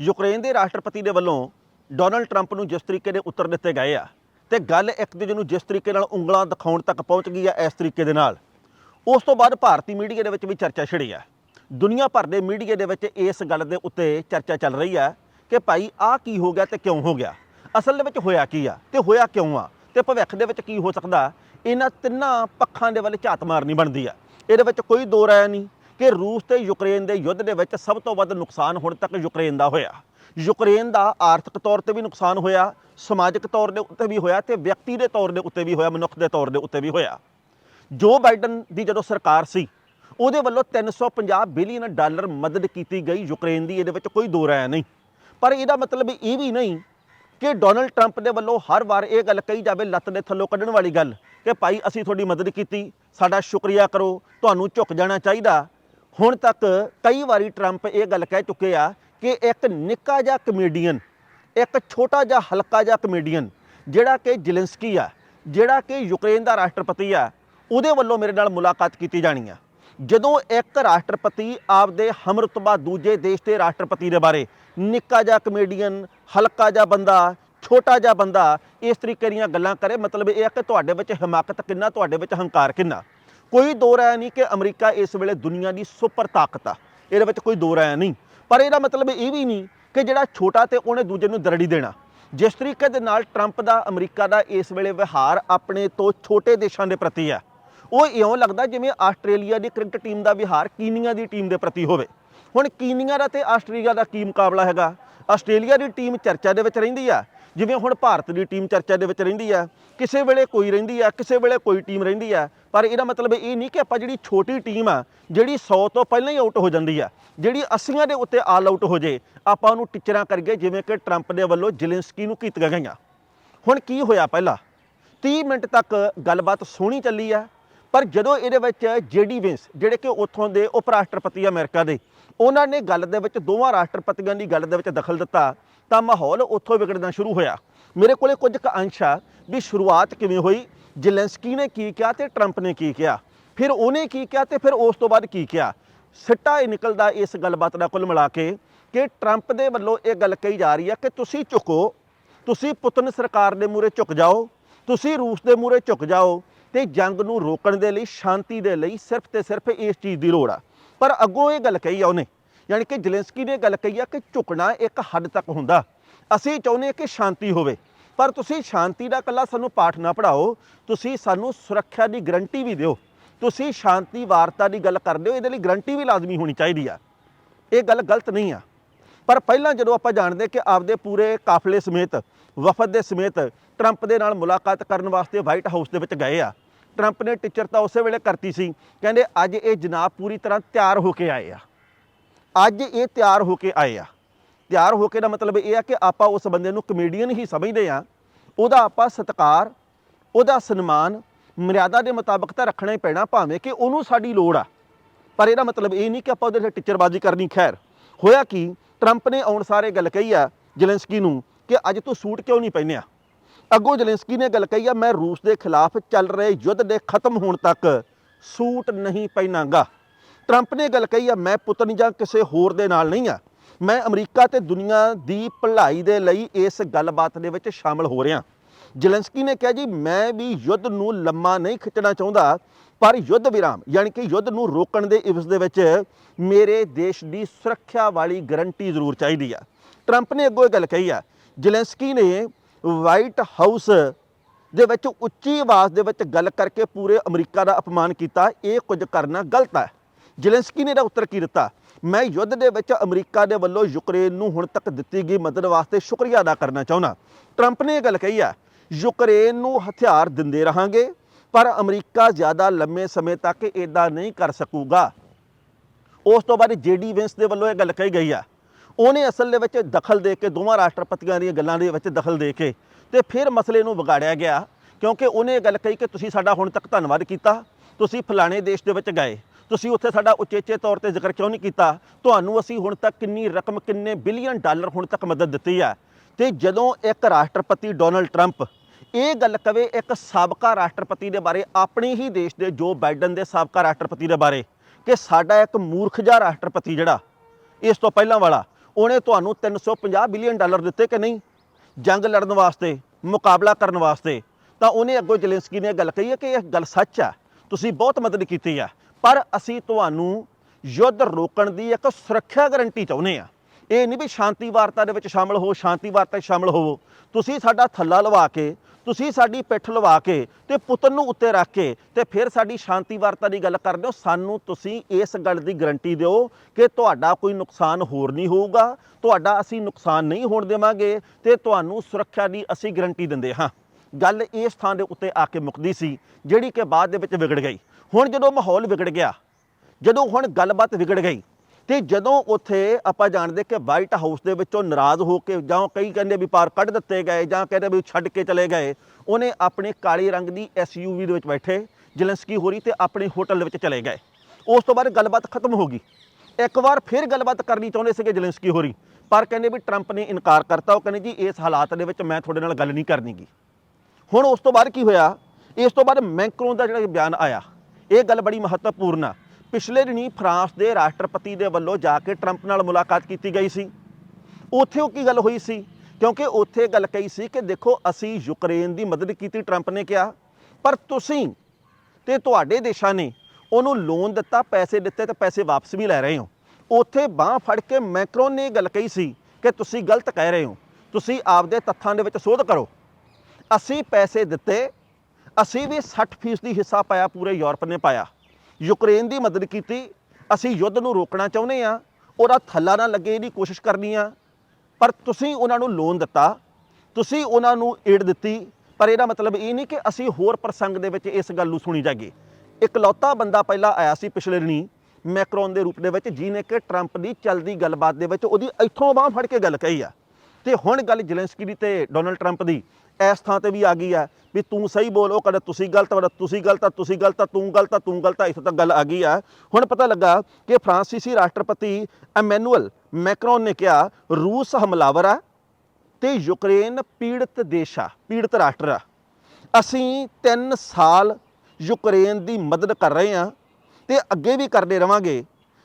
Ukraine ਦੇ ਰਾਸ਼ਟਰਪਤੀ ਦੇ ਵੱਲੋਂ ਡੋਨਲਡ ਟਰੰਪ ਨੂੰ ਜਿਸ ਤਰੀਕੇ ਦੇ ਉੱਤਰ ਦਿੱਤੇ ਗਏ ਆ, ਤੇ ਗੱਲ ਇੱਕ ਦੂਜੇ ਨੂੰ ਜਿਸ ਤਰੀਕੇ ਨਾਲ ਉਂਗਲਾਂ ਦਿਖਾਉਣ ਤੱਕ ਪਹੁੰਚ ਗਈ ਆ ਇਸ ਤਰੀਕੇ ਦੇ ਨਾਲ। ਉਸ ਤੋਂ ਬਾਅਦ ਭਾਰਤੀ ਮੀਡੀਆ ਦੇ ਵਿੱਚ ਵੀ ਚਰਚਾ ਛਿੜੀ ਆ। ਦੁਨੀਆ ਭਰ ਦੇ ਮੀਡੀਆ ਦੇ ਵਿੱਚ ਇਸ ਗੱਲ ਦੇ ਉੱਤੇ ਚਰਚਾ ਚੱਲ ਰਹੀ ਆ ਕਿ ਭਾਈ, ਆਹ ਕੀ ਹੋ ਗਿਆ ਤੇ ਕਿਉਂ ਹੋ ਗਿਆ? ਅਸਲ ਦੇ ਵਿੱਚ ਹੋਇਆ ਕੀ ਆ ਤੇ ਹੋਇਆ ਕਿਉਂ ਆ? ਤੇ ਭਵਿੱਖ ਦੇ ਵਿੱਚ ਕੀ ਹੋ ਸਕਦਾ? ਇਹਨਾਂ ਤਿੰਨਾਂ ਪੱਖਾਂ ਦੇ ਵੱਲ ਝਾਤ ਮਾਰਨੀ ਬਣਦੀ ਆ। ਇਹਦੇ ਵਿੱਚ ਕੋਈ ਦੋ ਰਾਇ ਨਹੀਂ ਕਿ ਰੂਸ ਤੇ ਯੂਕਰੇਨ ਦੇ ਯੁੱਧ ਦੇ ਵਿੱਚ ਸਭ ਤੋਂ ਵੱਧ ਨੁਕਸਾਨ ਹੁਣ ਤੱਕ ਯੂਕਰੇਨ ਦਾ ਹੋਇਆ। ਯੂਕਰੇਨ ਦਾ ਆਰਥਿਕ ਤੌਰ ਤੇ ਵੀ ਨੁਕਸਾਨ ਹੋਇਆ, ਸਮਾਜਿਕ ਤੌਰ ਦੇ ਉੱਤੇ ਵੀ ਹੋਇਆ ਤੇ ਵਿਅਕਤੀ ਦੇ ਤੌਰ ਦੇ ਉੱਤੇ ਵੀ ਹੋਇਆ, ਮਨੁੱਖ ਦੇ ਤੌਰ ਦੇ ਉੱਤੇ ਵੀ ਹੋਇਆ। ਜੋ ਬਾਈਡਨ ਦੀ ਜਦੋਂ ਸਰਕਾਰ ਸੀ, ਉਹਦੇ ਵੱਲੋਂ 350 ਬਿਲੀਅਨ ਡਾਲਰ ਮਦਦ ਕੀਤੀ ਗਈ ਯੂਕਰੇਨ ਦੀ, ਇਹਦੇ ਵਿੱਚ ਕੋਈ ਦੋ ਰਾਇ ਨਹੀਂ। ਪਰ ਇਹਦਾ ਮਤਲਬ ਇਹ ਵੀ ਨਹੀਂ ਕਿ ਡੋਨਲਡ ਟਰੰਪ ਦੇ ਵੱਲੋਂ ਹਰ ਵਾਰ ਇਹ ਗੱਲ ਕਹੀ ਜਾਵੇ, ਲੱਤ ਦੇ ਥੱਲੋਂ ਕੱਢਣ ਵਾਲੀ ਗੱਲ ਕਿ ਭਾਈ ਅਸੀਂ ਤੁਹਾਡੀ ਮਦਦ ਕੀਤੀ, ਸਾਡਾ ਸ਼ੁਕਰੀਆ ਕਰੋ, ਤੁਹਾਨੂੰ ਝੁਕ ਜਾਣਾ ਚਾਹੀਦਾ। ਹੁਣ ਤੱਕ ਕਈ ਵਾਰੀ ਟਰੰਪ ਇਹ ਗੱਲ ਕਹਿ ਚੁੱਕੇ ਆ ਕਿ ਇੱਕ ਨਿੱਕਾ ਜਿਹਾ ਕਮੇਡੀਅਨ ਇੱਕ ਛੋਟਾ ਜਿਹਾ ਹਲਕਾ ਜਿਹਾ ਕਮੇਡੀਅਨ ਜਿਹੜਾ ਕਿ ਜਿਲੈਂਸਕੀ ਆ, ਜਿਹੜਾ ਕਿ ਯੂਕਰੇਨ ਦਾ ਰਾਸ਼ਟਰਪਤੀ ਆ, ਉਹਦੇ ਵੱਲੋਂ ਮੇਰੇ ਨਾਲ ਮੁਲਾਕਾਤ ਕੀਤੀ ਜਾਣੀ ਆ। ਜਦੋਂ ਇੱਕ ਰਾਸ਼ਟਰਪਤੀ ਆਪਦੇ ਹਮਰਤਬਾ ਦੂਜੇ ਦੇਸ਼ ਦੇ ਰਾਸ਼ਟਰਪਤੀ ਦੇ ਬਾਰੇ ਨਿੱਕਾ ਜਿਹਾ ਕਮੇਡੀਅਨ ਹਲਕਾ ਜਿਹਾ ਬੰਦਾ, ਛੋਟਾ ਜਿਹਾ ਬੰਦਾ ਇਸ ਤਰੀਕੇ ਦੀਆਂ ਗੱਲਾਂ ਕਰੇ, ਮਤਲਬ ਇਹ ਆ ਕਿ ਤੁਹਾਡੇ ਵਿੱਚ ਹਿਮਾਕਤ ਕਿੰਨਾ, ਤੁਹਾਡੇ ਵਿੱਚ ਹੰਕਾਰ ਕਿੰਨਾ। ਕੋਈ ਦੋ ਰਾਇ ਨਹੀਂ ਕਿ ਅਮਰੀਕਾ ਇਸ ਵੇਲੇ ਦੁਨੀਆ ਦੀ ਸੁਪਰ ਤਾਕਤ ਆ। ਇਹਦੇ ਵਿੱਚ ਕੋਈ ਦੋ ਰਾਇ ਨਹੀਂ। ਪਰ ਇਹਦਾ ਮਤਲਬ ਇਹ ਵੀ ਨਹੀਂ ਕਿ ਜਿਹੜਾ ਛੋਟਾ ਤੇ ਉਹਨੇ ਦੂਜੇ ਨੂੰ ਦਰੜੀ ਦੇਣਾ। ਜਿਸ ਤਰੀਕੇ ਦੇ ਨਾਲ ਟਰੰਪ ਦਾ, ਅਮਰੀਕਾ ਦਾ ਇਸ ਵੇਲੇ ਵਿਹਾਰ ਆਪਣੇ ਤੋਂ ਛੋਟੇ ਦੇਸ਼ਾਂ ਦੇ ਪ੍ਰਤੀ ਆ ਉਹ ਇਉਂ ਲੱਗਦਾ ਜਿਵੇਂ ਆਸਟ੍ਰੇਲੀਆ ਦੀ ਕ੍ਰਿਕਟ ਟੀਮ ਦਾ ਵਿਹਾਰ ਕੀਨੀਆ ਦੀ ਟੀਮ ਦੇ ਪ੍ਰਤੀ ਹੋਵੇ। ਹੁਣ ਕੀਨੀਆ ਦਾ ਤੇ ਆਸਟ੍ਰੇਲੀਆ ਦਾ ਕੀ ਮੁਕਾਬਲਾ ਹੈਗਾ? ਆਸਟ੍ਰੇਲੀਆ ਦੀ ਟੀਮ ਚਰਚਾ ਦੇ ਵਿੱਚ ਰਹਿੰਦੀ ਆ। ਜਿਵੇਂ ਹੁਣ ਭਾਰਤ ਦੀ ਟੀਮ ਚਰਚਾ ਦੇ ਵਿੱਚ ਰਹਿੰਦੀ ਆ, ਕਿਸੇ ਵੇਲੇ ਕੋਈ ਰਹਿੰਦੀ ਆ, ਕਿਸੇ ਵੇਲੇ ਕੋਈ ਟੀਮ ਰਹਿੰਦੀ ਆ, ਪਰ ਇਹਦਾ ਮਤਲਬ ਇਹ ਨਹੀਂ ਕਿ ਆਪਾਂ ਜਿਹੜੀ ਛੋਟੀ ਟੀਮ ਆ, ਜਿਹੜੀ 100 ਤੋਂ ਪਹਿਲਾਂ ਹੀ ਆਊਟ ਹੋ ਜਾਂਦੀ ਆ, ਜਿਹੜੀ 80 ਦੇ ਉੱਤੇ ਆਲ ਆਊਟ ਹੋ ਜੇ, ਆਪਾਂ ਉਹਨੂੰ ਟੀਚਰਾਂ ਕਰੀਏ ਜਿਵੇਂ ਕਿ ਟਰੰਪ ਦੇ ਵੱਲੋਂ ਜਿਲੈਂਸਕੀ ਨੂੰ ਕੀਤੀਆਂ ਗਈਆਂ। ਹੁਣ ਕੀ ਹੋਇਆ ਪਹਿਲਾਂ? 30 ਮਿੰਟ ਤੱਕ ਗੱਲਬਾਤ ਸੋਹਣੀ ਚੱਲੀ ਆ, ਪਰ ਜਦੋਂ ਇਹਦੇ ਵਿੱਚ ਜੇਡੀ ਵਿੰਸ ਜਿਹੜੇ ਕਿ ਉੱਥੋਂ ਦੇ ਉਪ ਰਾਸ਼ਟਰਪਤੀ ਆ ਅਮਰੀਕਾ ਦੇ, ਉਹਨਾਂ ਨੇ ਗੱਲ ਦੇ ਵਿੱਚ ਦੋਵਾਂ ਰਾਸ਼ਟਰਪਤੀਆਂ ਦੀ ਗੱਲ ਦੇ ਵਿੱਚ ਦਖਲ ਦਿੱਤਾ ਤਾਂ ਮਾਹੌਲ ਉੱਥੋਂ ਵਿਗੜਨਾ ਸ਼ੁਰੂ ਹੋਇਆ। ਮੇਰੇ ਕੋਲੇ ਕੁਝ ਕੁ ਅੰਸ਼ ਆ ਵੀ ਸ਼ੁਰੂਆਤ ਕਿਵੇਂ ਹੋਈ, ਜਿਲੈਂਸਕੀ ਨੇ ਕੀ ਕਿਹਾ ਤੇ ਟਰੰਪ ਨੇ ਕੀ ਕਿਹਾ। ਫਿਰ ਉਹਨੇ ਕੀ ਕਿਹਾ ਤੇ ਫਿਰ ਉਸ ਤੋਂ ਬਾਅਦ ਕੀ ਕਿਹਾ। ਸਿੱਟਾ ਇਹ ਨਿਕਲਦਾ ਇਸ ਗੱਲਬਾਤ ਦਾ ਕੁੱਲ ਮਿਲਾ ਕੇ ਕਿ ਟਰੰਪ ਦੇ ਵੱਲੋਂ ਇਹ ਗੱਲ ਕਹੀ ਜਾ ਰਹੀ ਹੈ ਕਿ ਤੁਸੀਂ ਝੁਕੋ, ਤੁਸੀਂ ਪੁਤਨ ਸਰਕਾਰ ਦੇ ਮੂਹਰੇ ਝੁਕ ਜਾਓ, ਤੁਸੀਂ ਰੂਸ ਦੇ ਮੂਹਰੇ ਝੁਕ ਜਾਓ ਤੇ ਜੰਗ ਨੂੰ ਰੋਕਣ ਦੇ ਲਈ, ਸ਼ਾਂਤੀ ਦੇ ਲਈ ਸਿਰਫ ਤੇ ਸਿਰਫ ਇਸ ਚੀਜ਼ ਦੀ ਲੋੜ ਆ। ਪਰ ਅੱਗੋਂ ਇਹ ਗੱਲ ਕਹੀ ਆ ਉਹਨੇ ਯਾਨੀ ਕਿ ਜ਼ੈਲੈਂਸਕੀ ਨੇ ਗੱਲ ਕਹੀ ਆ ਕਿ ਝੁਕਣਾ ਇੱਕ ਹੱਦ ਤੱਕ ਹੁੰਦਾ। ਅਸੀਂ ਚਾਹੁੰਦੇ ਹਾਂ ਕਿ ਸ਼ਾਂਤੀ ਹੋਵੇ, ਪਰ ਤੁਸੀਂ ਸ਼ਾਂਤੀ ਦਾ ਇਕੱਲਾ ਸਾਨੂੰ ਪਾਠ ਨਾ ਪੜਾਓ ਤੁਸੀਂ ਸਾਨੂੰ ਸੁਰੱਖਿਆ ਦੀ ਗਰੰਟੀ ਵੀ ਦਿਓ। ਤੁਸੀਂ ਸ਼ਾਂਤੀ ਵਾਰਤਾ ਦੀ ਗੱਲ ਕਰਦੇ ਹੋ, ਇਹਦੇ ਲਈ ਗਰੰਟੀ ਵੀ ਲਾਜ਼ਮੀ ਹੋਣੀ ਚਾਹੀਦੀ ਆ। ਇਹ ਗੱਲ ਗਲਤ ਨਹੀਂ ਆ। ਪਰ ਪਹਿਲਾਂ ਜਦੋਂ ਆਪਾਂ ਜਾਣਦੇ ਕਿ ਆਪਦੇ ਪੂਰੇ ਕਾਫਲੇ ਸਮੇਤ, ਵਫਦ ਦੇ ਸਮੇਤ ਟਰੰਪ ਦੇ ਨਾਲ ਮੁਲਾਕਾਤ ਕਰਨ ਵਾਸਤੇ ਵਾਈਟ ਹਾਊਸ ਦੇ ਵਿੱਚ ਗਏ ਆ, ਟਰੰਪ ਨੇ ਟੀਚਰ ਤਾਂ ਉਸੇ ਵੇਲੇ ਕਰਤੀ ਸੀ, ਕਹਿੰਦੇ ਅੱਜ ਇਹ ਜਨਾਬ ਪੂਰੀ ਤਰ੍ਹਾਂ ਤਿਆਰ ਹੋ ਕੇ ਆਏ ਆ। ਅੱਜ ਇਹ ਤਿਆਰ ਹੋ ਕੇ ਆਏ ਆ। ਤਿਆਰ ਹੋ ਕੇ ਦਾ ਮਤਲਬ ਇਹ ਆ ਕਿ ਆਪਾਂ ਉਸ ਬੰਦੇ ਨੂੰ ਕਮੇਡੀਅਨ ਹੀ ਸਮਝਦੇ ਆ। ਉਹਦਾ ਆਪਾਂ ਸਤਿਕਾਰ, ਉਹਦਾ ਸਨਮਾਨ, ਮਰਿਆਦਾ ਦੇ ਮੁਤਾਬਕ ਤਾਂ ਰੱਖਣਾ ਹੀ ਪੈਣਾ, ਭਾਵੇਂ ਕਿ ਉਹਨੂੰ ਸਾਡੀ ਲੋੜ ਆ। ਪਰ ਇਹਦਾ ਮਤਲਬ ਇਹ ਨਹੀਂ ਕਿ ਆਪਾਂ ਉਹਦੇ ਨਾਲ ਟੀਚਰਬਾਜ਼ੀ ਕਰਨੀ, ਖੈਰ। ਹੋਇਆ ਕੀ ਟਰੰਪ ਨੇ ਆਉਣ ਸਾਰੇ ਗੱਲ ਕਹੀ ਆ ਜ਼ੈਲੈਂਸਕੀ ਨੂੰ ਕਿ ਅੱਜ ਤੂੰ ਸੂਟ ਕਿਉਂ ਨਹੀਂ ਪਹਿਨਿਆ? ਅੱਗੋਂ ਜ਼ੈਲੈਂਸਕੀ ਨੇ ਗੱਲ ਕਹੀ ਆ, ਮੈਂ ਰੂਸ ਦੇ ਖਿਲਾਫ ਚੱਲ ਰਹੇ ਯੁੱਧ ਦੇ ਖਤਮ ਹੋਣ ਤੱਕ ਸੂਟ ਨਹੀਂ ਪਹਿਨਾਂਗਾ। ਟਰੰਪ ਨੇ ਗੱਲ ਕਹੀ ਆ, ਮੈਂ ਪੁਤਨ ਜਾਂ ਕਿਸੇ ਹੋਰ ਦੇ ਨਾਲ ਨਹੀਂ ਆ। ਮੈਂ ਅਮਰੀਕਾ ਤੇ ਦੁਨੀਆ ਦੀ ਭਲਾਈ ਦੇ ਲਈ ਇਸ ਗੱਲਬਾਤ ਦੇ ਵਿੱਚ ਸ਼ਾਮਲ ਹੋ ਰਿਹਾ। ਜ਼ੈਲੈਂਸਕੀ ਨੇ ਕਿਹਾ ਜੀ, ਮੈਂ ਵੀ ਯੁੱਧ ਨੂੰ ਲੰਮਾ ਨਹੀਂ ਖਿੱਚਣਾ ਚਾਹੁੰਦਾ, ਪਰ ਯੁੱਧ ਵਿਰਾਮ, ਯਾਨੀ ਕਿ ਯੁੱਧ ਨੂੰ ਰੋਕਣ ਦੇ ਇਵਜ਼ ਦੇ ਵਿੱਚ ਮੇਰੇ ਦੇਸ਼ ਦੀ ਸੁਰੱਖਿਆ ਵਾਲੀ ਗਰੰਟੀ ਜ਼ਰੂਰ ਚਾਹੀਦੀ ਆ। ਟਰੰਪ ਨੇ ਅੱਗੋਂ ਇਹ ਗੱਲ ਕਹੀ ਆ, ਜ਼ੈਲੈਂਸਕੀ ਨੇ ਵਾਈਟ ਹਾਊਸ ਦੇ ਵਿੱਚ ਉੱਚੀ ਆਵਾਜ਼ ਦੇ ਵਿੱਚ ਗੱਲ ਕਰਕੇ ਪੂਰੇ ਅਮਰੀਕਾ ਦਾ ਅਪਮਾਨ ਕੀਤਾ, ਇਹ ਕੁਝ ਕਰਨਾ ਗਲਤ ਹੈ ਜ਼ੈਲੈਂਸਕੀ ਨੇ ਇਹਦਾ ਉੱਤਰ ਕੀ ਦਿੱਤਾ? ਮੈਂ ਯੁੱਧ ਦੇ ਵਿੱਚ ਅਮਰੀਕਾ ਦੇ ਵੱਲੋਂ ਯੂਕਰੇਨ ਨੂੰ ਹੁਣ ਤੱਕ ਦਿੱਤੀ ਗਈ ਮਦਦ ਵਾਸਤੇ ਸ਼ੁਕਰੀਆ ਅਦਾ ਕਰਨਾ ਚਾਹੁੰਦਾ। ਟਰੰਪ ਨੇ ਇਹ ਗੱਲ ਕਹੀ ਆ ਯੂਕਰੇਨ ਨੂੰ ਹਥਿਆਰ ਦਿੰਦੇ ਰਹਾਂਗੇ, ਪਰ ਅਮਰੀਕਾ ਜ਼ਿਆਦਾ ਲੰਮੇ ਸਮੇਂ ਤੱਕ ਇਦਾਂ ਨਹੀਂ ਕਰ ਸਕੂਗਾ। ਉਸ ਤੋਂ ਬਾਅਦ ਜੇਡੀ ਵਿੰਸ ਦੇ ਵੱਲੋਂ ਇਹ ਗੱਲ ਕਹੀ ਗਈ ਆ ਉਹਨੇ ਅਸਲ ਦੇ ਵਿੱਚ ਦਖਲ ਦੇ ਕੇ ਦੋਵਾਂ ਰਾਸ਼ਟਰਪਤੀਆਂ ਦੀਆਂ ਗੱਲਾਂ ਦੇ ਵਿੱਚ ਦਖਲ ਦੇ ਕੇ ਤੇ ਫਿਰ ਮਸਲੇ ਨੂੰ ਵਿਗਾੜਿਆ ਗਿਆ, ਕਿਉਂਕਿ ਉਹਨੇ ਇਹ ਗੱਲ ਕਹੀ ਕਿ ਤੁਸੀਂ ਸਾਡਾ ਹੁਣ ਤੱਕ ਧੰਨਵਾਦ ਕੀਤਾ, ਤੁਸੀਂ ਫਲਾਣੇ ਦੇਸ਼ ਦੇ ਵਿੱਚ ਗਏ। ਤੁਸੀਂ ਉੱਥੇ ਸਾਡਾ ਉਚੇਚੇ ਤੌਰ ਤੇ ਜ਼ਿਕਰ ਕਿਉਂ ਨਹੀਂ ਕੀਤਾ? ਤੁਹਾਨੂੰ ਅਸੀਂ ਹੁਣ ਤੱਕ ਕਿੰਨੀ ਰਕਮ, ਕਿੰਨੇ ਬਿਲੀਅਨ ਡਾਲਰ ਹੁਣ ਤੱਕ ਮਦਦ ਦਿੱਤੀ ਆ ਤੇ ਜਦੋਂ ਇੱਕ ਰਾਸ਼ਟਰਪਤੀ ਡੋਨਲਡ ਟਰੰਪ ਇਹ ਗੱਲ ਕਵੇ, ਇੱਕ ਸਾਬਕਾ ਰਾਸ਼ਟਰਪਤੀ ਦੇ ਬਾਰੇ, ਆਪਣੇ ਹੀ ਦੇਸ਼ ਦੇ ਜੋ ਬਾਈਡਨ ਦੇ ਸਾਬਕਾ ਰਾਸ਼ਟਰਪਤੀ ਦੇ ਬਾਰੇ, ਕਿ ਸਾਡਾ ਇੱਕ ਮੂਰਖ ਜਿਹਾ ਰਾਸ਼ਟਰਪਤੀ ਜਿਹੜਾ, ਇਸ ਤੋਂ ਪਹਿਲਾਂ ਵਾਲਾ, ਉਹਨੇ ਤੁਹਾਨੂੰ 350 ਬਿਲੀਅਨ ਡਾਲਰ ਦਿੱਤੇ ਕਿ ਨਹੀਂ? ਜੰਗ ਲੜਨ ਵਾਸਤੇ, ਮੁਕਾਬਲਾ ਕਰਨ ਵਾਸਤੇ। ਤਾਂ ਉਹਨੇ ਅੱਗੋਂ ਜ਼ੈਲੈਂਸਕੀ ਨੇ ਇਹ ਗੱਲ ਕਹੀ ਹੈ ਕਿ ਇਹ ਗੱਲ ਸੱਚ ਆ ਤੁਸੀਂ ਬਹੁਤ ਮਦਦ ਕੀਤੀ ਆ ਪਰ ਅਸੀਂ ਤੁਹਾਨੂੰ ਯੁੱਧ ਰੋਕਣ ਦੀ ਇੱਕ ਸੁਰੱਖਿਆ ਗਾਰੰਟੀ ਚਾਹੁੰਦੇ ਆ ਇਹ ਨਹੀਂ ਵੀ ਸ਼ਾਂਤੀ ਵਾਰਤਾ ਦੇ ਵਿੱਚ ਸ਼ਾਮਲ ਹੋ, ਸ਼ਾਂਤੀ ਵਾਰਤਾ 'ਚ ਸ਼ਾਮਲ ਹੋਵੋ। ਤੁਸੀਂ ਸਾਡਾ ਥੱਲਾ ਲਵਾ ਕੇ, ਤੁਸੀਂ ਸਾਡੀ ਪਿੱਠ ਲਵਾ ਕੇ ਤੇ ਪੁੱਤਰ ਨੂੰ ਉੱਤੇ ਰੱਖ ਕੇ ਤੇ ਫਿਰ ਸਾਡੀ ਸ਼ਾਂਤੀ ਵਾਰਤਾ ਦੀ ਗੱਲ ਕਰਦੇ ਹੋ। ਸਾਨੂੰ ਤੁਸੀਂ ਇਸ ਗੱਲ ਦੀ ਗਾਰੰਟੀ ਦਿਓ ਕਿ ਤੁਹਾਡਾ ਕੋਈ ਨੁਕਸਾਨ ਹੋਰ ਨਹੀਂ ਹੋਊਗਾ। ਤੁਹਾਡਾ ਅਸੀਂ ਨੁਕਸਾਨ ਨਹੀਂ ਹੋਣ ਦੇਵਾਂਗੇ ਤੇ ਤੁਹਾਨੂੰ ਸੁਰੱਖਿਆ ਦੀ ਅਸੀਂ ਗਾਰੰਟੀ ਦਿੰਦੇ ਹਾਂ। ਗੱਲ ਇਸ ਥਾਂ ਦੇ ਉੱਤੇ ਆ ਕੇ ਮੁੱਕਦੀ ਸੀ, ਜਿਹੜੀ ਕਿ ਬਾਅਦ ਦੇ ਵਿੱਚ ਵਿਗੜ ਗਈ। ਹੁਣ ਜਦੋਂ ਮਾਹੌਲ ਵਿਗੜ ਗਿਆ, ਜਦੋਂ ਹੁਣ ਗੱਲਬਾਤ ਵਿਗੜ ਗਈ, ਤੇ ਜਦੋਂ ਉੱਥੇ ਆਪਾਂ ਜਾਣਦੇ ਕਿ ਵਾਈਟ ਹਾਊਸ ਦੇ ਵਿੱਚੋਂ ਨਾਰਾਜ਼ ਹੋ ਕੇ ਜਾਂ ਕਈ ਕਹਿੰਦੇ ਵੀ ਪਾਰ ਕੱਢ ਦਿੱਤੇ ਗਏ ਜਾਂ ਕਹਿੰਦੇ ਵੀ ਛੱਡ ਕੇ ਚਲੇ ਗਏ, ਉਹਨੇ ਆਪਣੇ ਕਾਲੇ ਰੰਗ ਦੀ ਐਸਯੂਵੀ ਦੇ ਵਿੱਚ ਬੈਠੇ, ਜਲੰਸਕੀ ਹੋਰੀ ਤੇ ਆਪਣੇ ਹੋਟਲ ਦੇ ਵਿੱਚ ਚਲੇ ਗਏ। ਉਸ ਤੋਂ ਬਾਅਦ ਗੱਲਬਾਤ ਖਤਮ ਹੋ ਗਈ। ਇੱਕ ਵਾਰ ਫਿਰ ਗੱਲਬਾਤ ਕਰਨੀ ਚਾਹੁੰਦੇ ਸੀਗੇ ਜਲੰਸਕੀ ਹੋਰੀ, ਪਰ ਕਹਿੰਦੇ ਵੀ ਟਰੰਪ ਨੇ ਇਨਕਾਰ ਕਰਤਾ, ਉਹ ਕਹਿੰਦੇ ਜੀ ਇਸ ਹਾਲਾਤ ਦੇ ਵਿੱਚ ਮੈਂ ਤੁਹਾਡੇ ਨਾਲ ਗੱਲ ਨਹੀਂ ਕਰਨੀਗੀ। ਹੁਣ ਉਸ ਤੋਂ ਬਾਅਦ ਕੀ ਹੋਇਆ? ਇਸ ਤੋਂ ਬਾਅਦ ਮੈਂਕਰੋਨ ਦਾ ਜਿਹੜਾ ਬਿਆਨ ਆਇਆ ਇਹ ਗੱਲ ਬੜੀ ਮਹੱਤਵਪੂਰਨ ਆ। ਪਿਛਲੇ ਦਿਨੀ ਫਰਾਂਸ ਦੇ ਰਾਸ਼ਟਰਪਤੀ ਦੇ ਵੱਲੋਂ ਜਾ ਕੇ ਟਰੰਪ ਨਾਲ ਮੁਲਾਕਾਤ ਕੀਤੀ ਗਈ ਸੀ। ਉੱਥੇ ਉਹ ਕੀ ਗੱਲ ਹੋਈ ਸੀ? ਕਿਉਂਕਿ ਉੱਥੇ ਗੱਲ ਕਹੀ ਸੀ ਕਿ ਦੇਖੋ, ਅਸੀਂ ਯੂਕਰੇਨ ਦੀ ਮਦਦ ਕੀਤੀ, ਟਰੰਪ ਨੇ ਕਿਹਾ। ਪਰ ਤੁਸੀਂ ਤੇ ਤੁਹਾਡੇ ਦੇਸ਼ਾਂ ਨੇ ਉਹਨੂੰ ਲੋਨ ਦਿੱਤਾ, ਪੈਸੇ ਦਿੱਤੇ ਤੇ ਪੈਸੇ ਵਾਪਸ ਵੀ ਲੈ ਰਹੇ ਹੋ। ਉੱਥੇ ਬਾਹ ਫੜ ਕੇ ਮੈਕਰੋਨ ਨੇ ਇਹ ਗੱਲ ਕਹੀ ਸੀ ਕਿ ਤੁਸੀਂ ਗਲਤ ਕਹਿ ਰਹੇ ਹੋ। ਤੁਸੀਂ ਆਪਦੇ ਤੱਥਾਂ ਦੇ ਵਿੱਚ ਸੋਧ ਕਰੋ। ਅਸੀਂ ਪੈਸੇ ਦਿੱਤੇ ਅਸੀਂ ਵੀ 60% ਹਿੱਸਾ ਪਾਇਆ, ਪੂਰੇ ਯੂਰਪ ਨੇ ਪਾਇਆ। ਯੂਕਰੇਨ ਦੀ ਮਦਦ ਕੀਤੀ, ਅਸੀਂ ਯੁੱਧ ਨੂੰ ਰੋਕਣਾ ਚਾਹੁੰਦੇ ਆ ਉਹਦਾ ਥੱਲਾ ਨਾ ਲੱਗੇ, ਇਹਦੀ ਕੋਸ਼ਿਸ਼ ਕਰਨੀ ਆ। ਪਰ ਤੁਸੀਂ ਉਹਨਾਂ ਨੂੰ ਲੋਨ ਦਿੱਤਾ, ਤੁਸੀਂ ਉਹਨਾਂ ਨੂੰ ਏਡ ਦਿੱਤੀ, ਪਰ ਇਹਦਾ ਮਤਲਬ ਇਹ ਨਹੀਂ ਕਿ ਅਸੀਂ ਹੋਰ ਪ੍ਰਸੰਗ ਦੇ ਵਿੱਚ ਇਸ ਗੱਲ ਨੂੰ ਸੁਣੀ ਜਾਗੇ। ਇਕਲੌਤਾ ਬੰਦਾ ਪਹਿਲਾਂ ਆਇਆ ਸੀ ਪਿਛਲੇ ਦਿਨੀ, ਮੈਕਰੋਨ ਦੇ ਰੂਪ ਦੇ ਵਿੱਚ, ਜਿਹਨੇ ਕਿ ਟਰੰਪ ਦੀ ਚੱਲਦੀ ਗੱਲਬਾਤ ਦੇ ਵਿੱਚ ਉਹਦੀ ਇੱਥੋਂ ਬਾਹ ਫੜ ਕੇ ਗੱਲ ਕਹੀ ਆ। ਤੇ ਹੁਣ ਗੱਲ ਜ਼ੈਲੈਂਸਕੀ ਦੀ ਤੇ ਡੋਨਲਡ ਟਰੰਪ ਦੀ ਇਸ ਥਾਂ ਤੇ ਵੀ ਆ ਗਈ ਆ ਵੀ ਤੂੰ ਸਹੀ ਬੋਲ, ਉਹ ਕਹਿੰਦਾ ਤੁਸੀਂ ਗਲਤ ਵੜਾ ਤੁਸੀਂ ਗਲਤ ਆ, ਤੁਸੀਂ ਗਲਤ ਆ, ਤੂੰ ਗਲਤ ਆ, ਤੂੰ ਗਲਤ ਆ, ਇੱਥੋਂ ਤੱਕ ਗੱਲ ਆ ਗਈ ਆ। ਹੁਣ ਪਤਾ ਲੱਗਾ ਕਿ ਫਰਾਂਸੀਸੀ ਰਾਸ਼ਟਰਪਤੀ ਐਮੈਨੂਅਲ ਮੈਕਰੋਨ ਨੇ ਕਿਹਾ, ਰੂਸ ਹਮਲਾਵਰ ਆ ਤੇ ਯੂਕਰੇਨ ਪੀੜਤ ਦੇਸ਼ ਆ, ਪੀੜਤ ਰਾਸ਼ਟਰ ਆ। ਅਸੀਂ 3 ਸਾਲ ਯੂਕਰੇਨ ਦੀ ਮਦਦ ਕਰ ਰਹੇ ਹਾਂ ਤੇ ਅੱਗੇ ਵੀ ਕਰਦੇ ਰਵਾਂਗੇ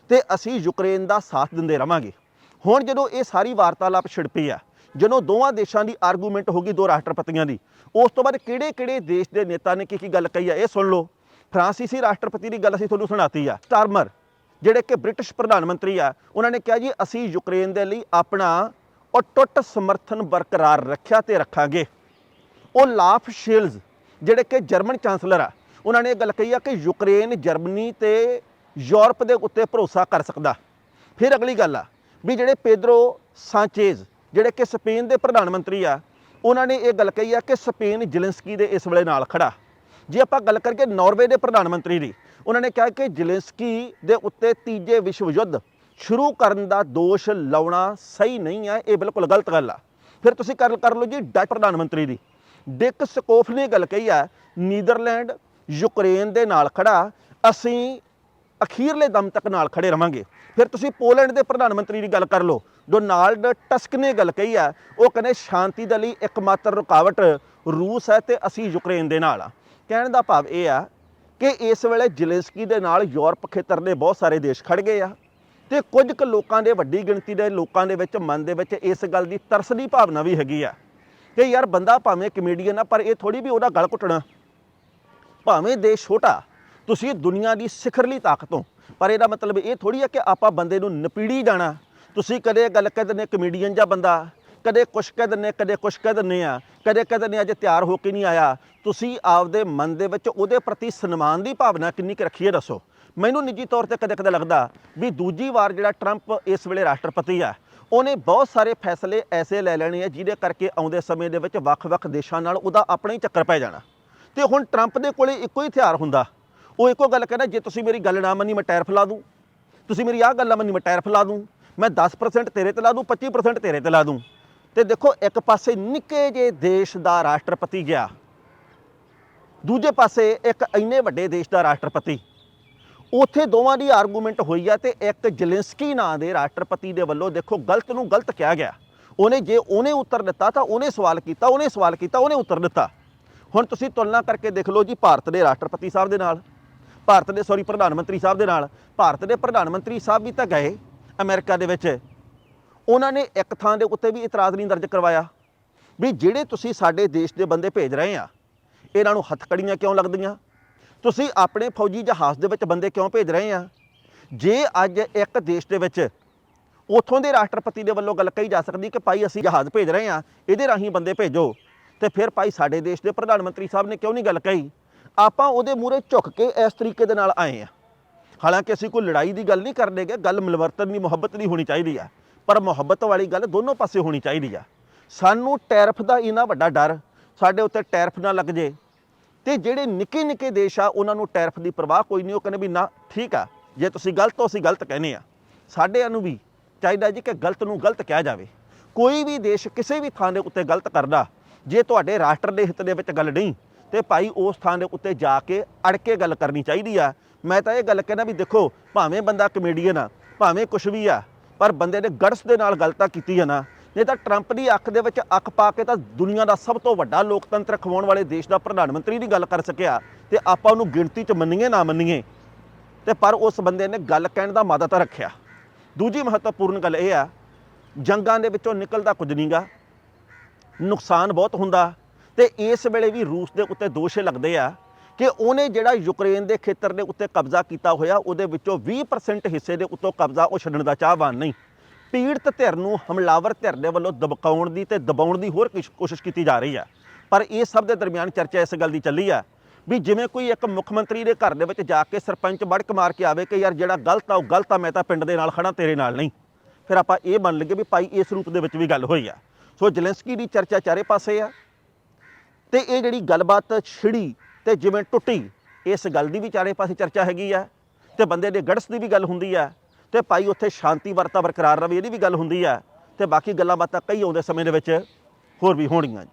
ਤੇ ਅਸੀਂ ਯੂਕਰੇਨ ਦਾ ਸਾਥ ਦਿੰਦੇ ਰਵਾਂਗੇ। ਹੁਣ ਜਦੋਂ ਇਹ ਸਾਰੀ ਵਾਰਤਾਲਾਪ ਛਿੜਪੀ ਆ ਜਦੋਂ ਦੋਵਾਂ ਦੇਸ਼ਾਂ ਦੀ ਆਰਗੂਮੈਂਟ ਹੋ ਗਈ ਦੋ ਰਾਸ਼ਟਰਪਤੀਆਂ ਦੀ। ਉਸ ਤੋਂ ਬਾਅਦ ਕਿਹੜੇ-ਕਿਹੜੇ ਦੇਸ਼ ਦੇ ਨੇਤਾ ਨੇ ਕੀ ਕੀ ਗੱਲ ਕਹੀ ਆ, ਇਹ ਸੁਣ ਲਓ। ਫਰਾਂਸੀਸੀ ਰਾਸ਼ਟਰਪਤੀ ਦੀ ਗੱਲ ਅਸੀਂ ਤੁਹਾਨੂੰ ਸੁਣਾਤੀ ਆ, ਸਟਾਰਮਰ, ਜਿਹੜੇ ਕਿ ਬ੍ਰਿਟਿਸ਼ ਪ੍ਰਧਾਨ ਮੰਤਰੀ ਆ, ਉਹਨਾਂ ਨੇ ਕਿਹਾ ਜੀ, ਅਸੀਂ ਯੂਕਰੇਨ ਦੇ ਲਈ ਆਪਣਾ ਅਟੁੱਟ ਸਮਰਥਨ ਬਰਕਰਾਰ ਰੱਖਿਆ ਤੇ ਰੱਖਾਂਗੇ। ਉਹ ਲਾਫ ਸ਼ੇਲਜ਼, ਜਿਹੜੇ ਕਿ ਜਰਮਨ ਚਾਂਸਲਰ ਆ, ਉਹਨਾਂ ਨੇ ਇਹ ਗੱਲ ਕਹੀ ਆ ਕਿ ਯੂਕਰੇਨ ਜਰਮਨੀ ਤੇ ਯੂਰਪ ਦੇ ਉੱਤੇ ਭਰੋਸਾ ਕਰ ਸਕਦਾ। ਫਿਰ ਅਗਲੀ ਗੱਲ ਆ, ਵੀ ਜਿਹੜੇ ਪੇਦਰੋ ਸਾਂਚੇਜ਼ ਜਿਹੜੇ ਕਿ ਸਪੇਨ ਦੇ ਪ੍ਰਧਾਨ ਮੰਤਰੀ ਆ, ਉਹਨਾਂ ਨੇ ਇਹ ਗੱਲ ਕਹੀ ਆ ਕਿ ਸਪੇਨ ਜ਼ੈਲੈਂਸਕੀ ਦੇ ਇਸ ਵੇਲੇ ਨਾਲ ਖੜਾ। ਜੇ ਆਪਾਂ ਗੱਲ ਕਰਕੇ ਨਾਰਵੇ ਦੇ ਪ੍ਰਧਾਨ ਮੰਤਰੀ ਦੀ, ਉਹਨਾਂ ਨੇ ਕਿਹਾ ਕਿ ਜਿਲੈਂਸਕੀ ਦੇ ਉੱਤੇ ਤੀਜੇ ਵਿਸ਼ਵ ਯੁੱਧ ਸ਼ੁਰੂ ਕਰਨ ਦਾ ਦੋਸ਼ ਲਾਉਣਾ ਸਹੀ ਨਹੀਂ ਹੈ ਇਹ ਬਿਲਕੁਲ ਗਲਤ ਗੱਲ ਆ। ਫਿਰ ਤੁਸੀਂ ਕਰ ਕਰ ਲਓ ਜੀ ਡੱਚ ਪ੍ਰਧਾਨ ਮੰਤਰੀ ਦੀ। ਡਿਕ ਸਕੋਫ ਨੇ ਗੱਲ ਕਹੀ ਆ, ਨੀਦਰਲੈਂਡ ਯੂਕਰੇਨ ਦੇ ਨਾਲ ਖੜਾ, ਅਸੀਂ ਅਖੀਰਲੇ ਦਮ ਤੱਕ ਨਾਲ ਖੜੇ ਰਵਾਂਗੇ। ਫਿਰ ਤੁਸੀਂ ਪੋਲੈਂਡ ਦੇ ਪ੍ਰਧਾਨ ਮੰਤਰੀ ਦੀ ਗੱਲ ਕਰ ਲਓ। ਡੋਨਾਲਡ ਟਸਕ ਨੇ ਗੱਲ ਕਹੀ ਆ ਉਹ ਕਹਿੰਦੇ ਸ਼ਾਂਤੀ ਦੇ ਲਈ ਇੱਕਮਾਤਰ ਰੁਕਾਵਟ ਰੂਸ ਹੈ ਤੇ ਅਸੀਂ ਯੂਕਰੇਨ ਦੇ ਨਾਲ ਆ। ਕਹਿਣ ਦਾ ਭਾਵ ਇਹ ਆ ਕਿ ਇਸ ਵੇਲੇ ਜ਼ੈਲੈਂਸਕੀ ਦੇ ਨਾਲ ਯੂਰਪ ਖੇਤਰ ਦੇ ਬਹੁਤ ਸਾਰੇ ਦੇਸ਼ ਖੜ ਗਏ ਆ ਤੇ ਕੁਝ ਕੁ ਲੋਕਾਂ ਦੇ ਵੱਡੀ ਗਿਣਤੀ ਦੇ ਲੋਕਾਂ ਦੇ ਵਿੱਚ ਮਨ ਦੇ ਵਿੱਚ ਇਸ ਗੱਲ ਦੀ ਤਰਸ ਦੀ ਭਾਵਨਾ ਵੀ ਹੈਗੀ ਆ ਕਿ ਯਾਰ ਬੰਦਾ ਭਾਵੇਂ ਕਮੇਡੀਅਨ ਆ, ਪਰ ਇਹ ਥੋੜੀ ਵੀ ਉਹਦਾ ਗਲ ਘੁੱਟਣਾ। ਭਾਵੇਂ ਦੇਸ਼ ਛੋਟਾ ਤੁਸੀਂ ਦੁਨੀਆ ਦੀ ਸਿਖਰਲੀ ਤਾਕਤ ਹੋ। ਪਰ ਇਹਦਾ ਮਤਲਬ ਇਹ ਥੋੜੀ ਹੈ ਕਿ ਆਪਾਂ ਬੰਦੇ ਨੂੰ ਨਪੀੜੀ ਜਾਣਾ। ਤੁਸੀਂ ਕਦੇ ਗੱਲ ਕਹਿ ਦਿੰਦੇ ਕਮੇਡੀਅਨ ਜਾਂ ਬੰਦਾ। ਕਦੇ ਕੁਛ ਕਹਿ ਦਿੰਦੇ ਕਦੇ ਕੁਛ ਕਹਿ ਦਿੰਦੇ ਆ। ਕਦੇ ਕਹਿ ਦਿੰਦੇ ਅੱਜ ਤਿਆਰ ਹੋ ਕੇ ਨਹੀਂ ਆਇਆ। ਤੁਸੀਂ ਆਪਦੇ ਮਨ ਦੇ ਵਿੱਚ ਉਹਦੇ ਪ੍ਰਤੀ ਸਨਮਾਨ ਦੀ ਭਾਵਨਾ ਕਿੰਨੀ ਕੁ ਰੱਖੀਏ ਦੱਸੋ। ਮੈਨੂੰ ਨਿੱਜੀ ਤੌਰ ਤੇ ਕਦੇ ਕਦੇ ਲੱਗਦਾ ਵੀ ਦੂਜੀ ਵਾਰ ਜਿਹੜਾ ਟਰੰਪ ਇਸ ਵੇਲੇ ਰਾਸ਼ਟਰਪਤੀ ਆ, ਉਹਨੇ ਬਹੁਤ ਸਾਰੇ ਫੈਸਲੇ ਐਸੇ ਲੈ ਲੈਣੇ ਆ ਜਿਹਦੇ ਕਰਕੇ ਆਉਂਦੇ ਸਮੇਂ ਦੇ ਵਿੱਚ ਵੱਖ-ਵੱਖ ਦੇਸ਼ਾਂ ਨਾਲ ਉਹਦਾ ਆਪਣਾ ਹੀ ਚੱਕਰ ਪੈ ਜਾਣਾ। ਤੇ ਹੁਣ ਟਰੰਪ ਦੇ ਕੋਲੇ ਇੱਕੋ ਹੀ ਹਥਿਆਰ ਹੁੰਦਾ। ਉਹ ਇੱਕੋ ਗੱਲ ਕਹਿੰਦਾ, ਜੇ ਤੁਸੀਂ ਮੇਰੀ ਗੱਲ ਨਾ ਮੰਨੀ, ਮੈਂ ਟਾਇਰ ਫਲਾ ਦੂੰ। ਤੁਸੀਂ ਮੇਰੀ ਆਹ ਗੱਲ ਨਾ ਮੰਨੀ, ਮੈਂ ਟਾਇਰ ਫਲਾ ਦੂੰ। ਮੈਂ 10% ਤੇਰੇ ਤੇ ਲਾ ਦੂੰ 25% ਤੇਰੇ ਤੇ ਲਾ ਦੂੰ। ਤੇ ਦੇਖੋ, ਇੱਕ ਪਾਸੇ ਨਿੱਕੇ ਜੇ ਦੇਸ਼ ਦਾ ਰਾਸ਼ਟਰਪਤੀ ਗਿਆ। ਦੂਜੇ ਪਾਸੇ ਇੱਕ ਇੰਨੇ ਵੱਡੇ ਦੇਸ਼ ਦਾ ਰਾਸ਼ਟਰਪਤੀ। ਉੱਥੇ ਦੋਵਾਂ ਦੀ ਆਰਗੂਮੈਂਟ ਹੋਈ ਆ ਤੇ ਇੱਕ ਜਲਿੰਸਕੀ ਨਾਂ ਦੇ ਰਾਸ਼ਟਰਪਤੀ ਦੇ ਵੱਲੋਂ ਦੇਖੋ, ਗਲਤ ਨੂੰ ਗਲਤ ਕਿਹਾ ਗਿਆ। ਉਹਨੇ ਜੇ ਉਹਨੇ ਉੱਤਰ ਦਿੱਤਾ ਤਾਂ ਉਹਨੇ ਸਵਾਲ ਕੀਤਾ, ਉਹਨੇ ਸਵਾਲ ਕੀਤਾ, ਉਹਨੇ ਉੱਤਰ ਦਿੱਤਾ। ਹੁਣ ਤੁਸੀਂ ਤੁਲਨਾ ਕਰਕੇ ਦੇਖ ਲਓ ਜੀ, ਭਾਰਤ ਦੇ ਰਾਸ਼ਟਰਪਤੀ ਸਾਹਿਬ ਦੇ ਨਾਲ। ਭਾਰਤ ਦੇ ਸੌਰੀ ਪ੍ਰਧਾਨ ਮੰਤਰੀ ਸਾਹਿਬ ਦੇ ਨਾਲ। ਭਾਰਤ ਦੇ ਪ੍ਰਧਾਨ ਮੰਤਰੀ ਸਾਹਿਬ ਵੀ ਤਾਂ ਗਏ ਅਮਰੀਕਾ ਦੇ ਵਿੱਚ। ਉਹਨਾਂ ਨੇ ਇੱਕ ਥਾਂ ਦੇ ਉੱਤੇ ਵੀ ਇਤਰਾਜ਼ ਨਹੀਂ ਦਰਜ ਕਰਵਾਇਆ ਵੀ ਜਿਹੜੇ ਤੁਸੀਂ ਸਾਡੇ ਦੇਸ਼ ਦੇ ਬੰਦੇ ਭੇਜ ਰਹੇ ਆ, ਇਹਨਾਂ ਨੂੰ ਹੱਥਕੜੀਆਂ ਕਿਉਂ ਲੱਗਦੀਆਂ? ਤੁਸੀਂ ਆਪਣੇ ਫੌਜੀ ਜਹਾਜ਼ ਦੇ ਵਿੱਚ ਬੰਦੇ ਕਿਉਂ ਭੇਜ ਰਹੇ ਆ? ਜੇ ਅੱਜ ਇੱਕ ਦੇਸ਼ ਦੇ ਵਿੱਚ ਉਥੋਂ ਦੇ ਰਾਸ਼ਟਰਪਤੀ ਦੇ ਵੱਲੋਂ ਗੱਲ ਕਹੀ ਜਾ ਸਕਦੀ ਕਿ ਭਾਈ ਅਸੀਂ ਜਹਾਜ਼ ਭੇਜ ਰਹੇ ਆ, ਇਹਦੇ ਰਾਹੀਂ ਬੰਦੇ ਭੇਜੋ, ਤੇ ਫਿਰ ਭਾਈ ਸਾਡੇ ਦੇਸ਼ ਦੇ ਪ੍ਰਧਾਨ ਮੰਤਰੀ ਸਾਹਿਬ ਨੇ ਕਿਉਂ ਨਹੀਂ ਗੱਲ ਕਹੀ? ਆਪਾਂ ਉਹਦੇ ਮੂਹਰੇ ਝੁੱਕ ਕੇ ਇਸ ਤਰੀਕੇ ਦੇ ਨਾਲ ਆਏ ਆ। ਹਾਲਾਂਕਿ ਅਸੀਂ ਕੋਈ ਲੜਾਈ ਦੀ ਗੱਲ ਨਹੀਂ ਕਰਨੇਗੇ ਗੱਲ ਮਿਲਵਰਤਨ ਦੀ, ਮੁਹੱਬਤ ਦੀ ਹੋਣੀ ਚਾਹੀਦੀ ਆ। ਪਰ ਮੁਹੱਬਤ ਵਾਲੀ ਗੱਲ ਦੋਨੋਂ ਪਾਸੇ ਹੋਣੀ ਚਾਹੀਦੀ ਆ। ਸਾਨੂੰ ਟੈਰਫ ਦਾ ਇੰਨਾ ਵੱਡਾ ਡਰ ਸਾਡੇ ਉੱਤੇ ਟੈਰਫ ਨਾ ਲੱਗ ਜੇ। ਤੇ ਜਿਹੜੇ ਨਿੱਕੇ ਨਿੱਕੇ ਦੇਸ਼ ਆ, ਉਹਨਾਂ ਨੂੰ ਟੈਰਫ ਦੀ ਪਰਵਾਹ ਕੋਈ ਨਹੀਂ, ਉਹ ਕਹਿੰਦੇ ਵੀ ਨਾ, ਠੀਕ ਆ, ਜੇ ਤੁਸੀਂ ਗਲਤ ਹੋ, ਅਸੀਂ ਗਲਤ ਕਹਿੰਦੇ ਆ। ਸਾਡਿਆਂ ਨੂੰ ਵੀ ਚਾਹੀਦਾ ਜੀ ਕਿ ਗਲਤ ਨੂੰ ਗਲਤ ਕਿਹਾ ਜਾਵੇ। ਕੋਈ ਵੀ ਦੇਸ਼ ਕਿਸੇ ਵੀ ਥਾਂ ਦੇ ਉੱਤੇ ਗਲਤ ਕਰਦਾ, ਜੇ ਤੁਹਾਡੇ ਰਾਸ਼ਟਰ ਦੇ ਹਿੱਤ ਦੇ ਵਿੱਚ ਗੱਲ ਨਹੀਂ ਤੇ ਭਾਈ ਉਸ ਥਾਂ ਦੇ ਉੱਤੇ ਜਾ ਕੇ ਅੜ ਕੇ ਗੱਲ ਕਰਨੀ ਚਾਹੀਦੀ ਆ। ਮੈਂ ਤਾਂ ਇਹ ਗੱਲ ਕਹਿੰਦਾ ਵੀ ਦੇਖੋ, ਭਾਵੇਂ ਬੰਦਾ ਕਮੇਡੀਅਨ ਆ, ਭਾਵੇਂ ਕੁਛ ਵੀ ਆ, ਪਰ ਬੰਦੇ ਨੇ ਗੜਸ ਦੇ ਨਾਲ ਗੱਲ ਤਾਂ ਕੀਤੀ ਆ ਨਾ। ਨਹੀਂ ਤਾਂ ਟਰੰਪ ਦੀ ਅੱਖ ਦੇ ਵਿੱਚ ਅੱਖ ਪਾ ਕੇ ਤਾਂ ਦੁਨੀਆ ਦਾ ਸਭ ਤੋਂ ਵੱਡਾ ਲੋਕਤੰਤਰ ਖਵਾਉਣ ਵਾਲੇ ਦੇਸ਼ ਦਾ ਪ੍ਰਧਾਨ ਮੰਤਰੀ ਦੀ ਗੱਲ ਕਰ ਸਕਿਆ ਤੇ ਆਪਾਂ ਉਹਨੂੰ ਗਿਣਤੀ 'ਚ ਮੰਨੀਏ, ਨਾ ਮੰਨੀਏ। ਤੇ ਪਰ ਉਸ ਬੰਦੇ ਨੇ ਗੱਲ ਕਹਿਣ ਦਾ ਮਾਦਾ ਤਾਂ ਰੱਖਿਆ। ਦੂਜੀ ਮਹੱਤਵਪੂਰਨ ਗੱਲ ਇਹ ਆ, ਜੰਗਾਂ ਦੇ ਵਿੱਚੋਂ ਨਿਕਲਦਾ ਕੁਝ ਨਹੀਂਗਾ ਨੁਕਸਾਨ ਬਹੁਤ ਹੁੰਦਾ ਤੇ ਇਸ ਵੇਲੇ ਵੀ ਰੂਸ ਦੇ ਉੱਤੇ ਦੋਸ਼ ਇਹ ਲੱਗਦੇ ਆ ਕਿ ਉਹਨੇ ਜਿਹੜਾ ਯੂਕਰੇਨ ਦੇ ਖੇਤਰ ਦੇ ਉੱਤੇ ਕਬਜ਼ਾ ਕੀਤਾ ਹੋਇਆ, ਉਹਦੇ ਵਿੱਚੋਂ 20% ਹਿੱਸੇ ਦੇ ਉੱਤੋਂ ਕਬਜ਼ਾ ਉਹ ਛੱਡਣ ਦਾ ਚਾਹਵਾਨ ਨਹੀਂ। ਪੀੜਤ ਧਿਰ ਨੂੰ, ਹਮਲਾਵਰ ਧਿਰ ਦੇ ਵੱਲੋਂ ਦਬਕਾਉਣ ਦੀ ਤੇ ਦਬਾਉਣ ਦੀ ਹੋਰ ਕਿਸ਼- ਕੋਸ਼ਿਸ਼ ਕੀਤੀ ਜਾ ਰਹੀ ਆ। ਪਰ ਇਹ ਸਭ ਦੇ ਦਰਮਿਆਨ ਚਰਚਾ ਇਸ ਗੱਲ ਦੀ ਚੱਲੀ ਆ ਵੀ ਜਿਵੇਂ ਕੋਈ ਇੱਕ ਮੁੱਖ ਮੰਤਰੀ ਦੇ ਘਰ ਦੇ ਵਿੱਚ ਜਾ ਕੇ ਸਰਪੰਚ ਬੜਕ ਮਾਰ ਕੇ ਆਵੇ ਕਿ ਯਾਰ ਜਿਹੜਾ ਗਲਤ ਆ, ਉਹ ਗਲਤ ਆ, ਮੈਂ ਤਾਂ ਪਿੰਡ ਦੇ ਨਾਲ ਖੜਾ ਤੇਰੇ ਨਾਲ ਨਹੀਂ। ਫਿਰ ਆਪਾਂ ਇਹ ਮੰਨ ਲਈਏ ਵੀ ਭਾਈ ਇਸ ਰੂਪ ਦੇ ਵਿੱਚ ਵੀ ਗੱਲ ਹੋਈ ਆ। ਸੋ ਜਲੈਂਸਕੀ ਦੀ ਚਰਚਾ ਚਾਰੇ ਪਾਸੇ ਆ। ਤੇ ਇਹ ਜਿਹੜੀ ਗੱਲਬਾਤ ਛਿੜੀ ਤੇ ਜਿਵੇਂ ਟੁੱਟੀ, ਇਸ ਗੱਲ ਦੀ ਵੀ ਚਾਰੇ ਪਾਸੇ ਚਰਚਾ ਹੈਗੀ ਆ ਤੇ ਬੰਦੇ ਦੇ ਗੜਸ ਦੀ ਵੀ ਗੱਲ ਹੁੰਦੀ ਆ ਤੇ ਭਾਈ ਉੱਥੇ ਸ਼ਾਂਤੀ ਵਰਤਾ ਬਰਕਰਾਰ ਰਵੇ, ਇਹਦੀ ਵੀ ਗੱਲ ਹੁੰਦੀ ਆ ਤੇ ਬਾਕੀ ਗੱਲਾਂ ਬਾਤਾਂ ਕਈ ਆਉਂਦੇ ਸਮੇਂ ਦੇ ਵਿੱਚ ਹੋਰ ਵੀ ਹੋਣੀਆਂ ਜੀ।